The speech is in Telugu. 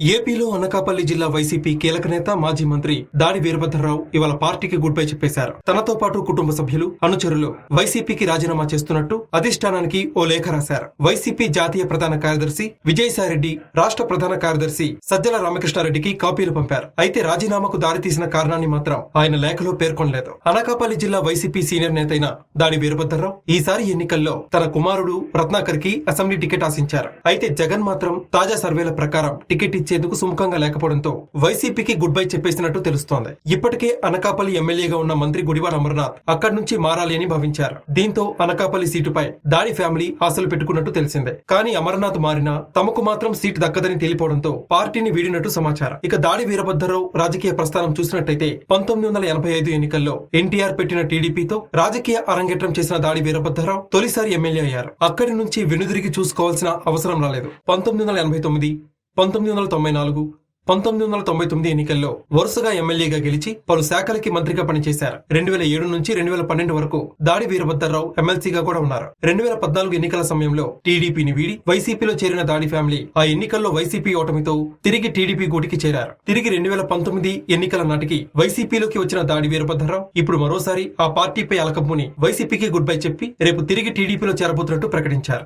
ఏపీలో అనకాపల్లి జిల్లా వైసీపీ కీలక నేత మాజీ మంత్రి దాడి వీరభద్రరావు ఇవాళ పార్టీకి గుడ్ బై చెప్పేశారు. తనతో పాటు కుటుంబ సభ్యులు అనుచరులు వైసీపీకి రాజీనామా చేస్తున్నట్టు అధిష్టానానికి ఓ లేఖ రాశారు. వైసీపీ జాతీయ ప్రధాన కార్యదర్శి విజయసాయిరెడ్డి రాష్ట్ర ప్రధాన కార్యదర్శి సజ్జల రామకృష్ణారెడ్డికి కాపీలు పంపారు. అయితే రాజీనామాకు దారితీసిన కారణాన్ని మాత్రం ఆయన లేఖలో పేర్కొనలేదు. అనకాపల్లి జిల్లా వైసీపీ సీనియర్ నేత అయిన దాడి వీరభద్రరావు ఈసారి ఎన్నికల్లో తన కుమారుడు రత్నాకర్కి అసెంబ్లీ టికెట్ ఆశించారు. అయితే జగన్ మాత్రం తాజా సర్వేల ప్రకారం టికెట్ ఇచ్చేందుకు సుముఖంగా లేకపోవడంతో వైసీపీకి గుడ్ బై చెప్పేసినట్టు తెలుస్తోంది. ఇప్పటికే అనకాపల్లి ఎమ్మెల్యేగా ఉన్న మంత్రి గుడివాడ అమర్నాథ్ అక్కడి నుంచి మారాలి అని భావించారు. దీంతో అనకాపల్లి సీటుపై దాడి ఫ్యామిలీ ఆశలు పెట్టుకున్నట్టు తెలిసిందే. కానీ అమర్నాథ్ మారినా తమకు మాత్రం సీటు దక్కదని తేలిపోవడంతో పార్టీని వీడినట్టు సమాచారం. ఇక దాడి వీరభద్రరావు రాజకీయ ప్రస్థానం చూసినట్టయితే పంతొమ్మిది వందల ఎనభై ఐదు ఎన్నికల్లో ఎన్టీఆర్ పెట్టిన టీడీపీతో రాజకీయ అరంగేట్రం చేసిన దాడి వీరభద్రరావు తొలిసారి ఎమ్మెల్యే అయ్యారు. అక్కడి నుంచి వెనుదిరిగి చూసుకోవాల్సిన అవసరం రాలేదు. పంతొమ్మిది వందల ఎనభై తొమ్మిది పంతొమ్మిది వందల తొంభై నాలుగు పంతొమ్మిది వందల తొంభై తొమ్మిది ఎన్నికల్లో వరుసగా ఎమ్మెల్యేగా గెలిచి పలు శాఖలకి మంత్రిగా పనిచేశారు. రెండు వేల ఏడు నుంచి రెండు వేల పన్నెండు వరకు దాడి వీరభద్రరావు ఎమ్మెల్సీగా కూడా ఉన్నారు. రెండు వేల పద్నాలుగు ఎన్నికల సమయంలో టీడీపీని వీడి వైసీపీలో చేరిన దాడి ఫ్యామిలీ ఆ ఎన్నికల్లో వైసీపీ ఓటమితో తిరిగి టీడీపీ గూటికి చేరారు. తిరిగి రెండు వేల పంతొమ్మిది ఎన్నికల నాటికి వైసీపీలోకి వచ్చిన దాడి వీరభద్రరావు ఇప్పుడు మరోసారి ఆ పార్టీపై అలకమ్ముని వైసీపీకి గుడ్ బై చెప్పి రేపు తిరిగి టీడీపీలో చేరబోతున్నట్టు ప్రకటించారు.